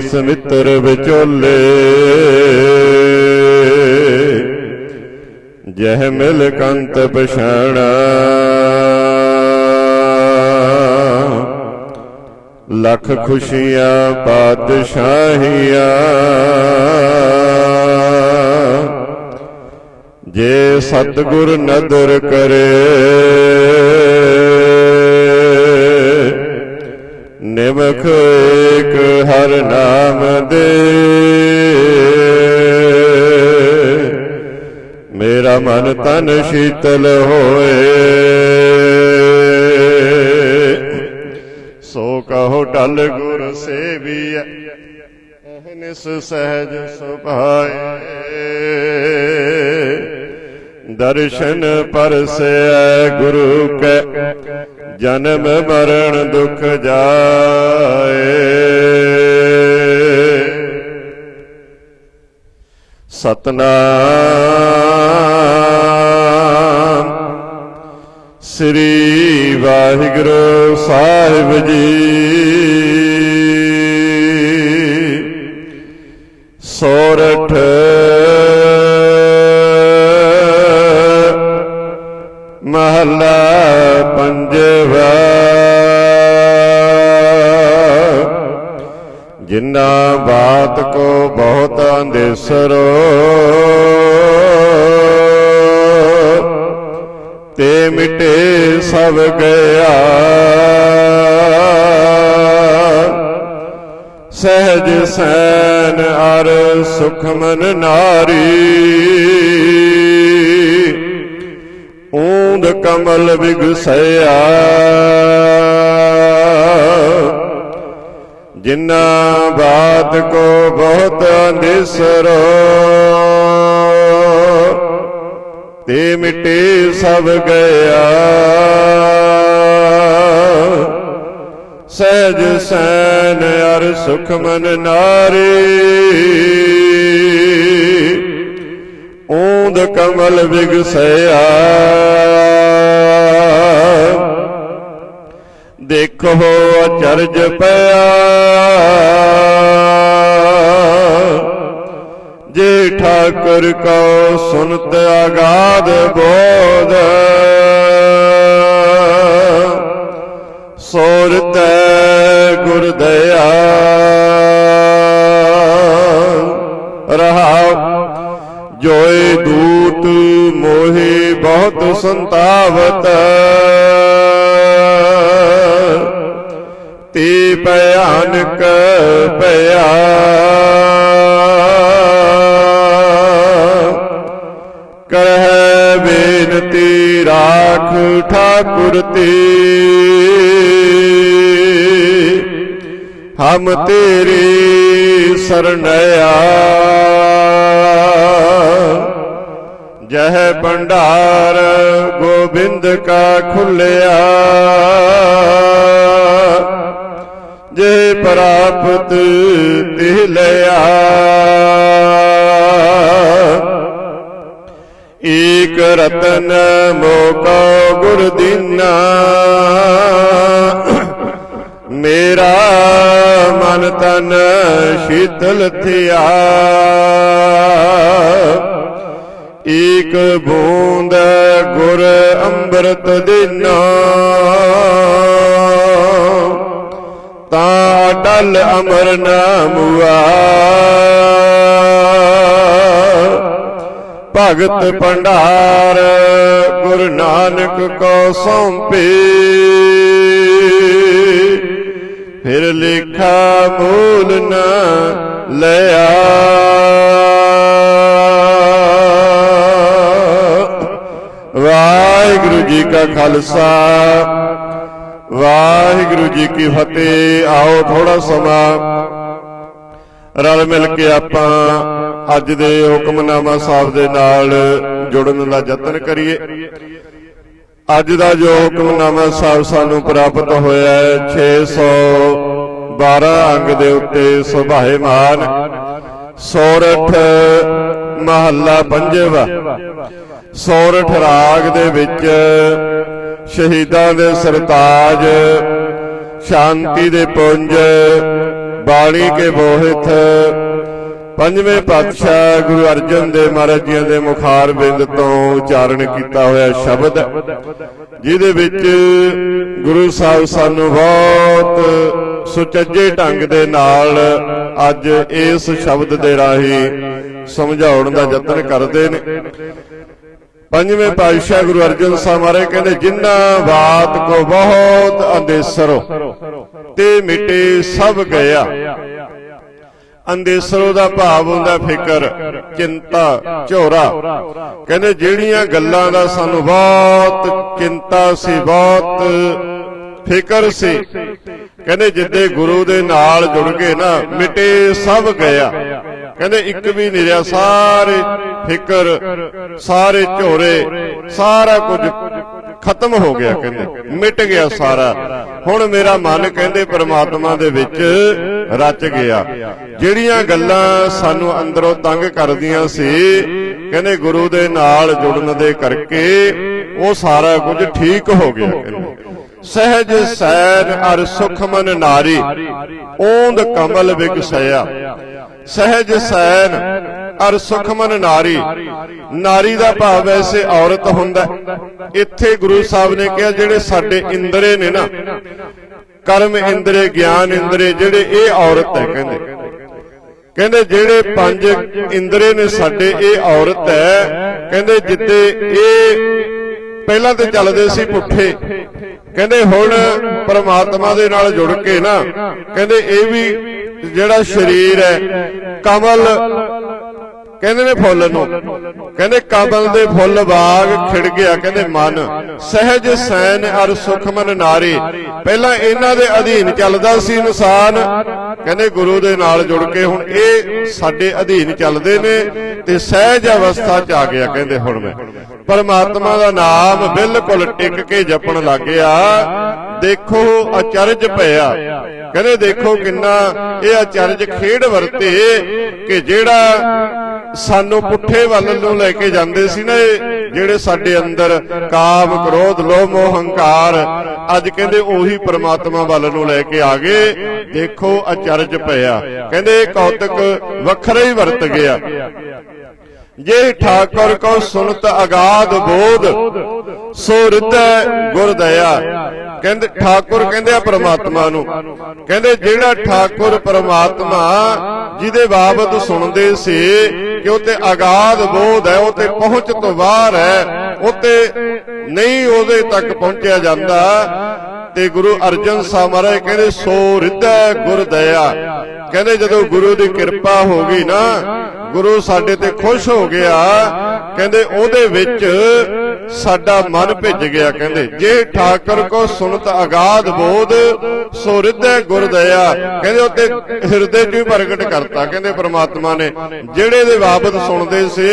ਕਮਾਈ ਮਿੱਤਰ ਵਿਚੋਲੇ। ਜਹ ਮਿਲ ਕੰਤ ਪਛਾਣਾ। ਲੱਖ ਖੁਸ਼ੀਆਂ, ਪਾਤਸ਼ਾਹੀਆਂ। ਜੇ ਸਤਿਗੁਰ ਨਦਰ ਕਰੇ। ਨਿਮਖ ਨਾਮ ਦੇ। ਮੇਰਾ ਮਨ ਤਨ ਸ਼ੀਤਲ ਹੋਏ। ਸੋ ਕਹੋ ਟਲ ਗੁਰ ਸੇਵੀਐ ਅਹਨਿਸ ਸਹਿਜ ਸੁਭਾਏ। ਦਰਸ਼ਨ ਪਰਸੈ ਗੁਰੂ ਕੈ, ਜਨਮ ਮਰਨ ਦੁਖ ਜਾਏ। ਸਤਨਾਮ। ਸ੍ਰੀ ਵਾਹਿਗੁਰੂ ਸਾਹਿਬ ਜੀ। ਸੋਰਠ। ਮਹਲਾ ਪੰਜਵਾ। ਜਿਨਾ ਬਾਤ ਕੋ ਬਹੁਤ ਅੰਦੇਸਰੋ ਸਭ ਗਿਆ। ਸਹਿਜ ਸੈਨ ਅਰ ਸੁਖਮਨ ਨਾਰੀ। ਊਂਦ ਕਮਲ ਵਿਗਸਇਆ। ਜਿਨਾ ਬਾਤ ਕੋ ਬਹੁਤ ਨਿਸਰੋ ਤੇ ਮਿਟੇ ਸਭ ਗਿਆ। ਸਹਿਜ ਸੈਨ ਅਰ ਸੁਖ ਮਨ ਨਾਰੀ। ਊਂਦ ਕਮਲ ਵਿਗਸਇਆ ਦੇਖੋ ਅਚਰਜ ਪਿਆ। ਜੇ ਠਾਕੁਰ ਕੋ ਸੁਨਤ ਆਗਾਦ ਬੋਧ ਸੋਰਤ ਗੁਰ ਦਇਆ। ਰਹਾਉ, ਜੋਏ ਦੂਤ ਮੋਹਿ ਬਹੁਤ ਸੰਤਾਵਤ। ਤੇ ਭਿਆਨਕ ਭਇਆ ਰਾਖ ਠਾਕੁਰ ਤੇ। ਹਮ ਤੇਰੀ ਸਰਣਿਆ ਜਹ ਭੰਡਾਰ ਗੋਬਿੰਦ ਕਾ ਖੁੱਲਿਆ। ਜੇ ਪ੍ਰਾਪਤ ਤਿਹ ਲਿਆ। ਏਕ ਰਤਨ ਮੋਕਾ ਗੁਰ ਦੀਨਾ। ਮੇਰਾ ਮਨ ਤਨ ਸ਼ੀਤਲ ਥਿਆ। ਏਕ ਬੂੰਦ ਗੁਰ ਅੰਮ੍ਰਿਤ ਦੀਨਾ। ਤਾਂ ਅਟਲ ਅਮਰ ਨਾਮੁਆ ਭਗਤ ਭੰਡਾਰ ਗੁਰੂ ਨਾਨਕ ਕੋ ਸੌਂਪੇ। ਫਿਰ ਲੇਖਾ ਮੂਲ ਨ ਲਿਆ। ਵਾਹਿਗੁਰੂ ਜੀ ਕਾ ਖਾਲਸਾ। ਵਾਹਿਗੁਰੂ ਜੀ ਕੀ ਫਤਿਹ। ਆਓ ਥੋੜਾ ਸਮਾਂ ਰਲ ਮਿਲ ਕੇ ਆਪਾਂ ਅੱਜ ਦੇ ਹੁਕਮਨਾਮਾ ਸਾਹਿਬ ਦੇ ਨਾਲ ਜੁੜਨ ਦਾ ਯਤਨ ਕਰੀਏ। ਅੱਜ ਦਾ ਜੋ ਹੁਕਮਨਾਮਾ ਸਾਹਿਬ ਸਾਨੂੰ ਪ੍ਰਾਪਤ ਹੋਇਆ ਹੈ 612 ਅੰਗ ਦੇ ਉੱਤੇ ਸੁਭਾਏਮਾਨ ਸੋਰਠ ਮਹੱਲਾ ਪੰਜਵਾ, ਸੋਰਠ ਰਾਗ ਦੇ ਵਿੱਚ ਸ਼ਹੀਦਾਂ ਦੇ ਸਰਤਾਜ, ਸ਼ਾਂਤੀ ਦੇ ਪੁੰਜ, ਬਾਣੀ ਕੇ ਬੋਹਿਤ ਪੰਜਵੇਂ ਪਾਤਸ਼ਾਹ ਗੁਰੂ ਅਰਜਨ ਦੇਵ ਮਹਾਰਾਜ ਜੀ ਦੇ ਮੁਖਾਰ ਬਿੰਦ ਤੋਂ ਉਚਾਰਨ ਕੀਤਾ ਹੋਇਆ ਸ਼ਬਦ ਜਿਹਦੇ ਵਿੱਚ ਗੁਰੂ ਸਾਹਿਬ ਸਾਨੂੰ ਬਹੁਤ ਸੁਚੱਜੇ ਢੰਗ ਦੇ ਨਾਲ ਅੱਜ ਇਸ ਸ਼ਬਦ ਦੇ ਰਾਹੀਂ ਸਮਝਾਉਣ ਦਾ ਯਤਨ ਕਰਦੇ ਨੇ। ਪੰਜਵੇਂ ਪਾਤਸ਼ਾਹ ਗੁਰੂ ਅਰਜਨ ਸਾਹਿਬ ਮਹਾਰਾਜ ਕਹਿੰਦੇ ਜਿਨ੍ਹਾਂ ਬਾਤ ਕੋ ਬਹੁਤ ਅੰਦੇਸਰੋ ਤੇ ਮਿਟੇ ਸਭ ਗਿਆ। ਅੰਦੇਸਰੋ ਦਾ ਭਾਵ ਹੁੰਦਾ ਫਿਕਰ, ਚਿੰਤਾ, ਝੋਰਾ। ਕਹਿੰਦੇ ਜਿਹੜੀਆਂ ਗੱਲਾਂ ਦਾ ਸਾਨੂੰ ਬਹੁਤ ਚਿੰਤਾ ਸੀ, ਬਹੁਤ ਫਿਕਰ ਸੀ। ਕਹਿੰਦੇ ਜਿੱਦੇ ਗੁਰੂ ਦੇ ਨਾਲ ਜੁੜ ਗਏ ਨਾ ਮਿਟੇ ਸਭ ਗਿਆ। ਕਹਿੰਦੇ ਇੱਕ ਵੀ ਨਹੀਂ ਰਿਹਾ, ਸਾਰੇ ਫਿਕਰ, ਸਾਰੇ ਝੋਰੇ, ਸਾਰਾ ਕੁਝ ਖਤਮ ਹੋ ਗਿਆ ਕਹਿੰਦੇ। ਮਿਟ ਗਿਆ ਸਾਰਾ। ਹੁਣ ਮੇਰਾ ਮਨ ਕਹਿੰਦੇ ਪ੍ਰਮਾਤਮਾ ਦੇ ਵਿੱਚ ਰਚ ਗਿਆ। ਜਿਹੜੀਆਂ ਗੱਲਾਂ ਸਾਨੂੰ ਅੰਦਰੋਂ ਤੰਗ ਕਰਦੀਆਂ ਸੀ ਕਹਿੰਦੇ ਗੁਰੂ ਦੇ ਨਾਲ ਜੁੜਨ ਦੇ ਕਰਕੇ ਉਹ ਸਾਰਾ ਕੁਝ ਠੀਕ ਹੋ ਗਿਆ ਕਹਿੰਦੇ। ਸਹਿਜ ਸੈਨ ਅਰ ਸੁਖ ਮਨ ਨਾਰੀ ਓੰਦ ਕਮਲ ਵਿਗਸਇਆ। ਸਹਿਜ ਸੈਨ ਅਰ ਸੁਖਮਨ ਨਾਰੀ। ਨਾਰੀ ਦਾ ਭਾਵ ਵੈਸੇ ਔਰਤ ਹੁੰਦਾ ਇੱਥੇ ਗੁਰੂ ਸਾਹਿਬ ਨੇ ਕਿਹਾ, ਜਿਹੜੇ ਸਾਡੇ ਇੰਦਰੇ ਨੇ ਨਾ, ਕਰਮ ਇੰਦਰੇ, ਗਿਆਨ ਇੰਦਰੇ, ਜਿਹੜੇ ਇਹ ਔਰਤ ਹੈ, ਕਹਿੰਦੇ। ਕਹਿੰਦੇ, ਜਿਹੜੇ ਪੰਜ ਇੰਦਰੇ ਨੇ ਸਾਡੇ, ਇਹ ਔਰਤ ਹੈ। ਕਹਿੰਦੇ, ਜਿੱਦੇ ਇਹ ਪਹਿਲਾਂ ਤੇ ਚੱਲਦੇ ਸੀ ਪੁੱਠੇ, ਕਹਿੰਦੇ, ਹੁਣ ਪਰਮਾਤਮਾ ਦੇ ਨਾਲ ਜੁੜ ਕੇ ਨਾ, ਕਹਿੰਦੇ, ਇਹ ਵੀ ਜਿਹੜਾ ਸਰੀਰ ਹੈ, ਕਮਲ ਕਹਿੰਦੇ ਨੇ ਫੁੱਲ ਨੂੰ। ਕਹਿੰਦੇ ਕਮਲ ਦੇ ਫੁੱਲ ਬਾਗ ਖਿੜ ਗਿਆ, ਕਹਿੰਦੇ ਮਨ। ਸਹਿਜ ਸੈਨ ਅਰ ਸੁਖਮਨ ਨਾਰੀ। ਪਹਿਲਾਂ ਇਹਨਾਂ ਦੇ ਅਧੀਨ ਚੱਲਦਾ ਸੀ ਇਨਸਾਨ। ਕਹਿੰਦੇ ਗੁਰੂ ਦੇ ਨਾਲ ਜੁੜ ਕੇ ਹੁਣ ਇਹ ਸਾਡੇ ਅਧੀਨ ਚੱਲਦੇ ਨੇ ਤੇ ਸਹਿਜ ਅਵਸਥਾ ਚ ਆ ਗਿਆ, ਕਹਿੰਦੇ ਹੁਣ ਮੈਂ। ਪਰਮਾਤਮਾ ਦਾ ਨਾਮ ਬਿਲਕੁਲ ਟਿਕ ਕੇ ਜਪਣ ਲੱਗ ਗਿਆ। ਦੇਖੋ ਅਚਰਜ ਭਇਆ ਕਹਿੰਦੇ ਦੇਖੋ ਕਿੰਨਾ ਇਹ ਅਚਰਜ ਖੇਡ ਵਰਤੇ ਕਿ ਜਿਹੜਾ ਸਾਨੂੰ ਪੁੱਠੇ ਵੱਲ ਨੂੰ ਲੈ ਕੇ ਜਾਂਦੇ ਸੀ ਨਾ ਇਹ ਜਿਹੜੇ ਸਾਡੇ ਅੰਦਰ ਕਾਮ ਕ੍ਰੋਧ ਲੋਭ ਮੋਹ ਹੰਕਾਰ ਅੱਜ ਕਹਿੰਦੇ ਉਹੀ ਪ੍ਰਮਾਤਮਾ ਵੱਲ ਨੂੰ ਲੈ ਕੇ ਆ ਗਏ। ਦੇਖੋ ਅਚਰਜ ਭਇਆ ਕਹਿੰਦੇ ਇਹ ਕੌਤਕ ਵੱਖਰਾ ਹੀ ਵਰਤ ਗਿਆ। ਜੇ ਠਾਕੁਰ ਕੋ ਸੁਨਤ ਅਗਾਧ ਬੋਧ, ਸੋ ਹਿਰਦੈ ਗੁਰ ਦਇਆ। ਕਹਿੰਦੇ ਠਾਕੁਰ ਕਹਿੰਦੇ ਆ ਪ੍ਰਮਾਤਮਾ ਨੂੰ। ਕਹਿੰਦੇ ਜਿਹੜਾ ਠਾਕੁਰ ਪ੍ਰਮਾਤਮਾ ਜਿਹਦੇ ਬਾਬਤ ਸੁਣਦੇ ਸੀ ਕਿ ਉਹ ਅਗਾਧ ਬੋਧ ਹੈ, ਉਹ ਤੇ ਪਹੁੰਚ ਤੋਂ ਬਾਹਰ ਹੈ, ਉਹ ਤੇ ਨਹੀਂ ਉਹਦੇ ਤੱਕ ਪਹੁੰਚਿਆ ਜਾਂਦਾ। ਤੇ ਗੁਰੂ ਅਰਜਨ ਸਾਹਿਬ ਮਹਾਰਾਜ ਕਹਿੰਦੇ, ਸੋ ਹਿਰਦੈ ਗੁਰ ਦਇਆ। ਕਹਿੰਦੇ ਜਦੋਂ ਗੁਰੂ ਦੀ ਕਿਰਪਾ ਹੋ ਗਈ ਨਾ ਗੁਰੂ ਸਾਡੇ ਤੇ ਖੁਸ਼ ਹੋ ਗਿਆ। ਕਹਿੰਦੇ ਉਹਦੇ ਵਿੱਚ ਸਾਡਾ ਮਨ ਭਿੱਜ ਗਿਆ, ਕਹਿੰਦੇ, ਜੇ ਠਾਕਰ ਕੋ ਸੁਨਤ ਅਗਾਧ ਬੋਧ, ਸੋ ਹਿਰਦੈ ਗੁਰਦਇਆ ਕਹਿੰਦੇ ਉੱਤੇ ਹਿਰਦੇ 'ਚ ਹੀ ਪ੍ਰਗਟ ਕਰਤਾ, ਕਹਿੰਦੇ ਪ੍ਰਮਾਤਮਾ ਨੇ। ਜਿਹੜੇ ਦੇ ਬਾਬਤ ਸੁਣਦੇ ਸੀ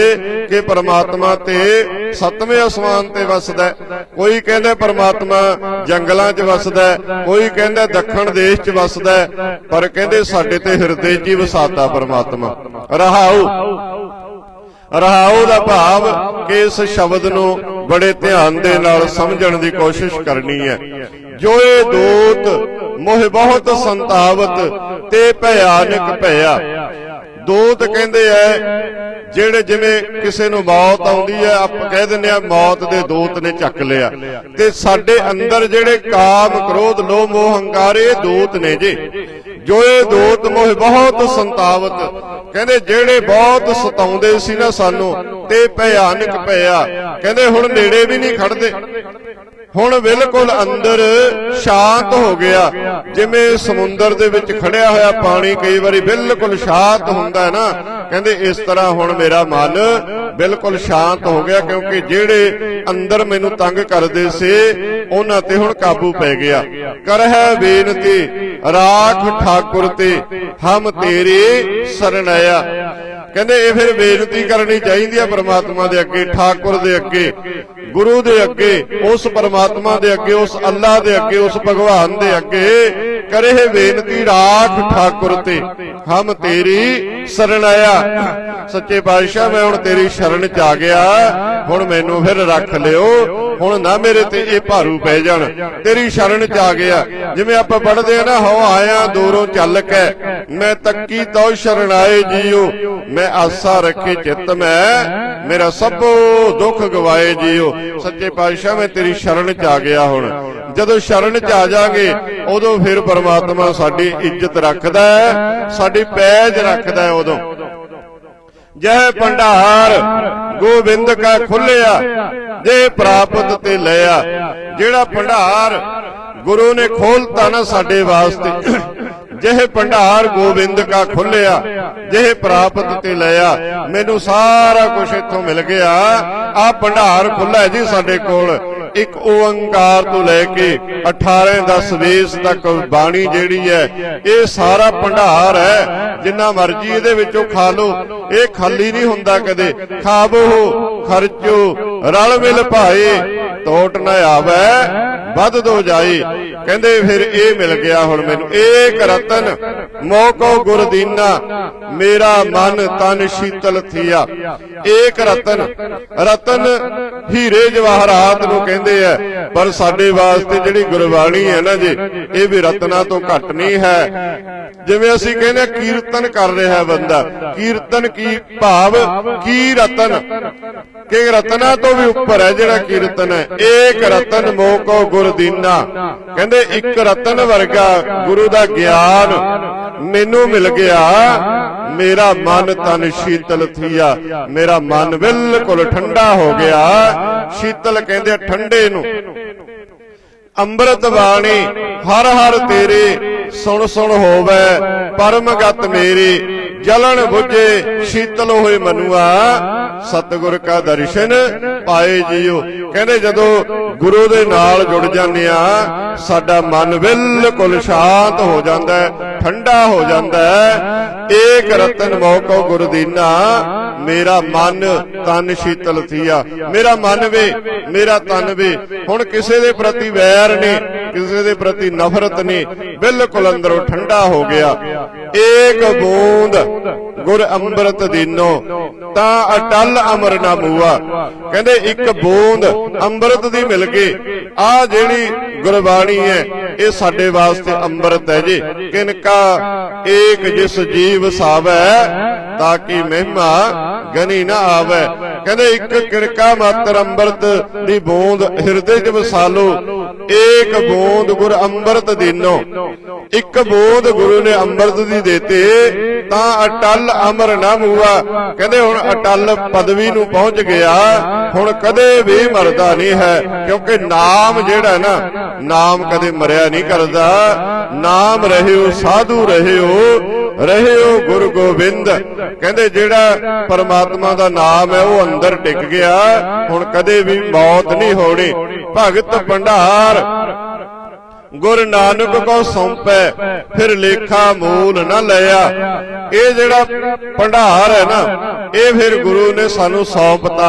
ਕਿ ਪ੍ਰਮਾਤਮਾ ਤੇ ਸੱਤਵੇਂ ਅਸਮਾਨ ਤੇ ਵਸਦਾ ਕੋਈ ਕਹਿੰਦਾ ਪ੍ਰਮਾਤਮਾ ਜੰਗਲਾਂ 'ਚ ਵਸਦਾ ਕੋਈ ਕਹਿੰਦਾ ਦੱਖਣ ਦੇਸ਼ 'ਚ ਵਸਦਾ ਪਰ ਕਹਿੰਦੇ ਸਾਡੇ ਤੇ ਹਿਰਦੇ 'ਚ ਹੀ ਵਸਾਤਾ ਪ੍ਰਮਾਤਮਾ। ਰਹਾਉ। ਰਹਾਉ ਦਾ ਭਾਵ ਕਿ ਇਸ ਸ਼ਬਦ ਨੂੰ ਬੜੇ ਧਿਆਨ ਦੇ ਨਾਲ ਸਮਝਣ ਦੀ ਕੋਸ਼ਿਸ਼ ਕਰਨੀ ਹੈ। ਜੋ ਇਹ ਦੂਤ ਮੋਹ ਬਹੁਤ ਸੰਤਾਵਤ ਤੇ ਭਿਆਨਕ ਭਇਆ। ਦੂਤ ਕਹਿੰਦੇ ਐ, ਜਿਹੜੇ ਜਿਵੇਂ ਕਿਸੇ ਨੂੰ ਮੌਤ ਆਉਂਦੀ ਹੈ ਆਪ ਕਹਿ ਦਿੰਦੇ ਆ ਮੌਤ ਦੇ ਦੋਤ ਨੇ ਚੱਕ ਲਿਆ। ਤੇ ਸਾਡੇ ਅੰਦਰ ਜਿਹੜੇ ਕਾਮ ਕ੍ਰੋਧ, ਲੋਭ ਮੋਹ ਹੰਕਾਰ ਇਹ ਦੂਤ ਨੇ ਜੀ। ਜੋ ਇਹ ਦੂਤ ਮੋਹ ਬਹੁਤ ਸੰਤਾਵਤ ਕਹਿੰਦੇ ਜਿਹੜੇ ਬਹੁਤ ਸਤਾਉਂਦੇ ਸੀ ਨਾ ਸਾਨੂੰ, ਤੇ ਭਿਆਨਕ ਪਿਆ ਕਹਿੰਦੇ ਹੁਣ ਨੇੜੇ ਵੀ ਨਹੀਂ ਖੜਦੇ। ਹੁਣ ਬਿਲਕੁਲ ਅੰਦਰ ਸ਼ਾਂਤ ਹੋ ਗਿਆ। ਜਿਵੇਂ ਸਮੁੰਦਰ ਦੇ ਵਿੱਚ ਖੜਿਆ ਹੋਇਆ ਪਾਣੀ ਕਈ ਵਾਰੀ ਬਿਲਕੁਲ ਸ਼ਾਂਤ ਹੁੰਦਾ ਹੈ ਨਾ। ਕਹਿੰਦੇ ਇਸ ਤਰ੍ਹਾਂ ਹੁਣ ਮੇਰਾ ਮਨ ਬਿਲਕੁਲ ਸ਼ਾਂਤ ਹੋ ਗਿਆ ਕਿਉਂਕਿ ਜਿਹੜੇ ਅੰਦਰ ਮੈਨੂੰ ਤੰਗ ਕਰਦੇ ਸੀ, ਉਹਨਾਂ ਤੇ ਹੁਣ ਕਾਬੂ ਪੈ ਗਿਆ। ਕਰ ਹੈ ਬੇਨਤੀ, ਰਾਖ ਠਾਕੁਰ ਤੇ ਹਮ ਤੇਰੇ ਸਰਣ ਆਇਆ। ਕਹਿੰਦੇ ਇਹ ਫਿਰ ਬੇਨਤੀ ਕਰਨੀ ਚਾਹੀਦੀ ਹੈ ਪ੍ਰਮਾਤਮਾ ਦੇ ਅੱਗੇ, ਠਾਕੁਰ ਦੇ ਅੱਗੇ। ਗੁਰੂ ਦੇ ਅੱਗੇ, ਉਸ ਪਰਮਾਤਮਾ ਦੇ ਅੱਗੇ, ਉਸ ਅੱਲਾ ਦੇ ਅੱਗੇ, ਉਸ ਭਗਵਾਨ ਦੇ ਅੱਗੇ ਕਰੇ ਇਹ ਬੇਨਤੀ, ਰਾਖ ਠਾਕੁਰ ਤੇ। ਹਮ ਤੇਰੀ ਸ਼ਰਨ ਆਇਆ। ਸੱਚੇ ਪਾਤਸ਼ਾਹ, ਮੈਂ ਹੁਣ ਤੇਰੀ ਸ਼ਰਨ ਚ ਆ ਗਿਆ। ਹੁਣ ਮੈਨੂੰ ਫਿਰ ਰੱਖ ਲਿਓ। ਹੁਣ ਨਾ ਮੇਰੇ ਤੇ ਇਹ ਭਾਰੂ ਪੈ ਜਾਣ। ਤੇਰੀ ਸ਼ਰਨ ਚ ਆ ਗਿਆ। ਜਿਵੇਂ ਆਪਾਂ ਪੜ੍ਹਦੇ ਆ ਨਾ ਹੋ ਆਇਆ ਦੂਰੋਂ ਚੱਲ ਕੇ। ਮੈਂ ਤੱਕੀ ਤੋ ਸ਼ਰਨ ਆਏ ਜੀਓ। ਮੈਂ ਆਸਾ ਰੱਖੇ ਚਿੱਤ ਮੈਂ। ਮੇਰਾ ਸਭੋ ਦੁੱਖ ਗਵਾਏ ਜੀਓ। ਸੱਚੇ ਪਾਤਸ਼ਾਹ, ਮੈਂ ਤੇਰੀ ਸ਼ਰਨ ਚ ਆ ਗਿਆ ਹੁਣ। ਜਦੋਂ ਸ਼ਰਨ ਚ ਆ ਜਾਗੇ, ਉਦੋਂ ਫਿਰ ਪਰਮਾਤਮਾ ਸਾਡੀ ਇੱਜ਼ਤ ਰੱਖਦਾ ਹੈ, ਸਾਡੀ ਪੈਜ ਰੱਖਦਾ ਹੈ ਉਦੋਂ। ਜੈ ਭੰਡਾਰ, ਗੋਬਿੰਦ ਕਾ ਖੁੱਲਿਆ ਜੇ ਪ੍ਰਾਪਤ ਤੇ ਲਿਆ। ਜਿਹੜਾ ਭੰਡਾਰ ਗੁਰੂ ਨੇ ਖੋਲਤਾ ਨਾ ਸਾਡੇ ਵਾਸਤੇ ਜਿਹੇ ਭੰਡਾਰ ਗੋਬਿੰਦ ਕਾ ਖੁੱਲਿਆ, ਜਿਹੇ ਪ੍ਰਾਪਤ ਤੇ ਲਿਆ, ਮੈਨੂੰ ਸਾਰਾ ਕੁਝ ਇੱਥੋਂ ਮਿਲ ਗਿਆ। ਆ ਭੰਡਾਰ ਖੁੱਲਾ ਹੈ ਜੀ ਸਾਡੇ ਕੋਲ। ਇੱਕ ਓੰਕਾਰ ਤੋਂ ਲੈ ਕੇ 18 10 20 ਤੱਕ ਬਾਣੀ ਜਿਹੜੀ ਹੈ, ਇਹ ਸਾਰਾ ਭੰਡਾਰ ਹੈ। ਜਿੰਨਾ ਮਰਜ਼ੀ ਇਹਦੇ ਵਿੱਚੋਂ ਖਾ ਲਓ। ਇਹ ਖਾਲੀ ਨਹੀਂ ਹੁੰਦਾ ਕਦੇ। ਖਾਵੋ, ਖਰਚੋ, ਰਲ ਮਿਲ ਭਾਏ। ਟੋਟ ਨਾ ਆਵੇ, ਵੱਧ ਦੋ ਜਾਈ। ਕਹਿੰਦੇ ਫਿਰ ਇਹ ਮਿਲ ਗਿਆ ਹੁਣ ਮੈਨੂੰ। ਏਕ ਰਤਨ ਮੋਕੋ ਗੁਰਦੀਨਾ ਮੇਰਾ ਮਨ ਤਨ ਸ਼ੀਤਲ ਥੀਆ। ਏਕ ਰਤਨ ਰਤਨ ਹੀਰੇ ਜਵਾਹਰਾਤ ਨੂੰ ਕਹਿੰਦੇ ਆ ਪਰ ਸਾਡੇ ਵਾਸਤੇ ਜਿਹੜੀ ਗੁਰਬਾਣੀ ਹੈ ਨਾ ਜੀ, ਇਹ ਵੀ ਰਤਨਾ ਤੋਂ ਘੱਟ ਨਹੀਂ ਹੈ। ਜਿਵੇਂ ਅਸੀਂ ਕਹਿੰਦੇ ਹਾਂ ਕੀਰਤਨ ਕਰ ਰਿਹਾ ਬੰਦਾ, ਕੀਰਤਨ ਕੀ ਭਾਵ, ਕੀ ਰਤਨ? ਕਿ ਰਤਨਾ ਤੋਂ ਵੀ ਉੱਪਰ ਹੈ ਜਿਹੜਾ ਕੀਰਤਨ ਹੈ। ਏਕ ਰਤਨ ਮੋਕੋ ਗੁਰਦੀਨਾ। ਕਹਿੰਦੇ ਇੱਕ ਰਤਨ ਵਰਗਾ ਗੁਰੂ ਦਾ ਗਿਆਨ ਮੈਨੂੰ ਮਿਲ ਗਿਆ। ਮੇਰਾ ਮਨ ਤਨ ਸ਼ੀਤਲ ਥੀਆ। ਮੇਰਾ ਮਨ ਬਿਲਕੁਲ ਠੰਡਾ ਹੋ ਗਿਆ। ਸ਼ੀਤਲ ਕਹਿੰਦੇ ਠੰਡੇ ਨੂੰ। ਅੰਮ੍ਰਿਤ ਬਾਣੀ ਹਰ ਹਰ ਤੇਰੇ, ਸੁਣ ਸੁਣ ਹੋਵੇ ਪਰਮਗਤ ਮੇਰੇ, ਜਲਣ ਬੁਝੇ, ਸ਼ੀਤਲ ਹੋਏ ਮਨੁਆ। ਸਤਿਗੁਰ ਕਾ ਦਰਸ਼ਨ ਪਾਏ ਜੀਓ। ਕਹਿੰਦੇ ਜਦੋਂ ਗੁਰੂ ਦੇ ਨਾਲ ਜੁੜ ਜਾਂਦੇ ਆ, ਸਾਡਾ ਮਨ ਬਿਲਕੁਲ ਸ਼ਾਂਤ ਹੋ ਜਾਂਦਾ ਹੈ, ਠੰਡਾ ਹੋ ਜਾਂਦਾ ਹੈ। ਏਕ ਰਤਨ ਮੋਕੋ ਗੁਰਦੀਨਾ ਮੇਰਾ ਮਨ ਤਨ ਸ਼ੀਤਲ ਥੀਆ। ਮੇਰਾ ਮਨ ਵੇ, ਮੇਰਾ ਤਨ ਵੇ। ਹੁਣ ਕਿਸੇ ਦੇ ਪ੍ਰਤੀ ਵੈਰ ਨਹੀਂ ਕਿਸੇ ਦੇ ਪ੍ਰਤੀ ਨਫ਼ਰਤ ਨਹੀਂ, ਬਿਲਕੁਲ ਅੰਦਰੋਂ ਠੰਡਾ ਹੋ ਗਿਆ। ਏਕ ਬੂੰਦ ਗੁਰ ਅੰਮ੍ਰਿਤ ਦੀਨੋ, ਤਾਂ ਅਟਲ ਅਮਰ ਨਾ ਮੂਆ ਕਹਿੰਦੇ ਇੱਕ ਬੂੰਦ ਅੰਮ੍ਰਿਤ ਦੀ ਮਿਲ ਗਈ। ਆ ਜਿਹੜੀ ਗੁਰਬਾਣੀ ਹੈ, ਇਹ ਸਾਡੇ ਵਾਸਤੇ ਅੰਮ੍ਰਿਤ ਹੈ ਜੀ। ਕਿਨਕਾ ਏਕ ਜਿਸ ਜੀਵ ਸਾਵੈ, ਤਾਂ ਕਿ ਮਹਿਮਾ ਗਨੀ ਨਾ ਆਵੇ। ਕਹਿੰਦੇ ਇੱਕ ਕਿਰਕਾ ਮਾਤਰ ਅੰਮ੍ਰਿਤ ਦੀ ਬੂੰਦ ਹਿਰਦੇ 'ਚ ਵਸਾਲੋ ਏਕ ਬੂੰਦ ਗੁਰ ਅੰਮ੍ਰਿਤ ਦੀਨੋ। ਇੱਕ ਬੂੰਦ ਗੁਰੂ ਨੇ ਅੰਮ੍ਰਿਤ ਦੀ ਦੇਤੇ, ਤਾਂ ਅਟਲ ਅਮਰ ਨਾ ਮੂਆ ਕਹਿੰਦੇ ਹੁਣ ਅਟਲ ਪਦਵੀ ਨੂੰ ਪਹੁੰਚ ਗਿਆ, ਹੁਣ ਕਦੇ ਵੀ ਮਰਦਾ ਨਹੀਂ ਹੈ, ਕਿਉਂਕਿ ਨਾਮ ਜਿਹੜਾ ਨਾ, ਨਾਮ ਕਦੇ ਮਰਿਆ ਨਹੀਂ ਕਰਦਾ। ਨਾਮ ਰਹਿਓ, ਸਾਧੂ ਰਹਿਓ ਰਹਿਓ ਗੁਰੂ ਗੋਬਿੰਦ। ਕਹਿੰਦੇ ਜਿਹੜਾ ਪਰਮਾਤਮਾ ਦਾ ਨਾਮ ਹੈ, ਉਹ ਅੰਦਰ ਟਿਕ ਗਿਆ, ਹੁਣ ਕਦੇ ਵੀ ਮੌਤ ਨਹੀਂ ਹੋਣੀ। ਭਗਤ ਭੰਡਾਰ ਗੁਰ ਨਾਨਕ ਕੋ ਸੌਂਪੈ, ਫਿਰ ਲੇਖਾ ਮੂਲ ਨਾ ਲਿਆ। ਇਹ ਜਿਹੜਾ ਭੰਡਾਰ ਹੈ ਨਾ, ਇਹ ਫਿਰ ਗੁਰੂ ਨੇ ਸਾਨੂੰ ਸੌਂਪਤਾ।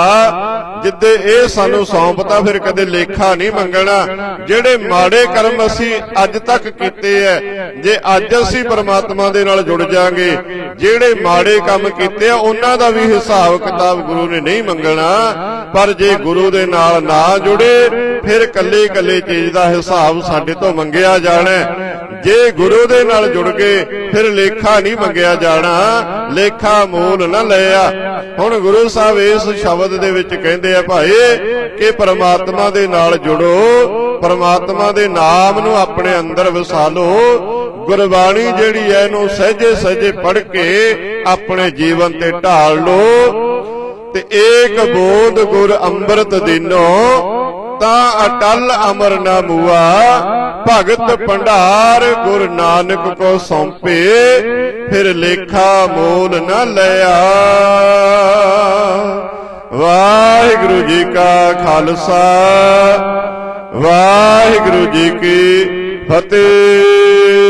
ਜਿੱਦੇ ਇਹ ਸਾਨੂੰ ਸੌਂਪਤਾ, ਫਿਰ ਕਦੇ ਲੇਖਾ ਨਹੀਂ ਮੰਗਣਾ। ਜਿਹੜੇ ਮਾੜੇ ਕਰਮ ਅਸੀਂ ਅੱਜ ਤੱਕ ਕੀਤੇ ਐ, ਜੇ ਅੱਜ ਅਸੀਂ ਪਰਮਾਤਮਾ ਦੇ ਨਾਲ ਜੁੜ ਜਾਾਂਗੇ, ਜਿਹੜੇ ਮਾੜੇ ਕੰਮ ਕੀਤੇ ਆ, ਉਹਨਾਂ ਦਾ ਵੀ ਹਿਸਾਬ ਕਿਤਾਬ ਗੁਰੂ ਨੇ ਨਹੀਂ ਮੰਗਣਾ। ਪਰ ਜੇ ਗੁਰੂ ਦੇ ਨਾਲ ਨਾ ਜੁੜੇ ਫਿਰ ਕੱਲੇ ਕੱਲੇ ਚੀਜ਼ ਦਾ ਹਿਸਾਬ ਸਾਡੇ ਤੋਂ ਮੰਗਿਆ ਜਾਣਾ ਜੇ ਗੁਰੂ ਦੇ ਨਾਲ ਜੁੜ ਗਏ ਫਿਰ ਲੇਖਾ ਨਹੀਂ ਮੰਗਿਆ ਜਾਣਾ, ਲੇਖਾ ਮੂਲ ਨਾ ਲਿਆ। ਹੁਣ ਗੁਰੂ ਸਾਹਿਬ ਇਸ ਸ਼ਬਦ ਦੇ ਵਿੱਚ ਕਹਿੰਦੇ ਆ ਭਾਈ ਕਿ ਪਰਮਾਤਮਾ ਦੇ ਨਾਲ ਜੁੜੋ, ਪਰਮਾਤਮਾ ਦੇ ਨਾਮ ਨੂੰ ਆਪਣੇ ਅੰਦਰ ਵਸਾ ਲਓ। ਗੁਰਬਾਣੀ ਜਿਹੜੀ ਹੈ ਇਹਨੂੰ ਸਹਜੇ ਸਹਜੇ ਪੜ੍ਹ ਕੇ ਆਪਣੇ ਜੀਵਨ ਤੇ ਢਾਲ ਲਓ। ਤੇ ਏਕ ਬੋਧ ਗੁਰ ਅੰਮ੍ਰਿਤ ਦਿਨੋ ਤਾਂ ਅਟਲ ਅਮਰ ਨਾ ਮੂਆ ਭਗਤ ਭੰਡਾਰ ਗੁਰ ਨਾਨਕ ਕੋ ਸੌਂਪੇ, ਫਿਰ ਲੇਖਾ ਮੋਲ ਨਾ ਲਿਆ ਵਾਹਿਗੁਰੂ ਜੀ ਕਾ ਖਾਲਸਾ, ਵਾਹਿਗੁਰੂ ਜੀ ਕੀ ਫਤਿਹ।